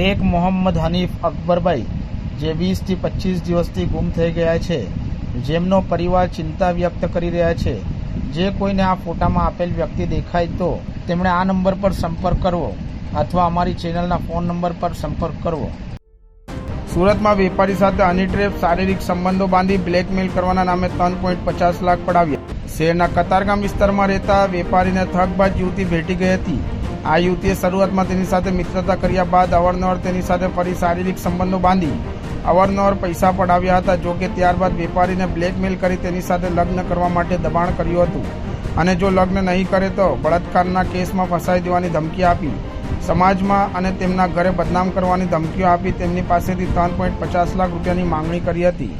એક મોહમ્મદ હનીફ અકબરભાઈ, જે વીસથી પચીસ દિવસથી ગુમ થઈ ગયા છે, જેમનો પરિવાર ચિંતા વ્યક્ત કરી રહ્યા છે. જે કોઈને આ ફોટામાં આપેલ વ્યક્તિ દેખાય તો તેમણે આ નંબર પર સંપર્ક કરવો અથવા અમારી ચેનલના ફોન નંબર પર સંપર્ક કરવો. સુરતમાં વેપારી સાથે હની શારીરિક સંબંધો બાંધી બ્લેકમેલ કરવાના નામે ત્રણ પોઈન્ટ પચાસ લાખ પડાવ્યા. શહેરના કતારગામ વિસ્તારમાં રહેતા વેપારીને થકબાજ યુવતી ભેટી ગઈ હતી. આ યુવતીએ શરૂઆતમાં તેની સાથે મિત્રતા કર્યા બાદ અવારનવાર તેની સાથે ફરી શારીરિક સંબંધો બાંધી અવારનવાર પૈસા પડાવ્યા હતા, જો કે ત્યારબાદ વેપારીને બ્લેકમેલ કરી તેની સાથે લગ્ન કરવા માટે દબાણ કર્યું હતું. અને જો લગ્ન નહીં કરે તો બળાત્કારના કેસમાં ફસાઈ દેવાની ધમકી આપી. સમાજમાં અને તેમના ઘરે બદનામ કરવાની ધમકીઓ આપી તેમની પાસેથી ત્રણ પોઈન્ટ પચાસ લાખ રૂપિયાની માંગણી કરી હતી.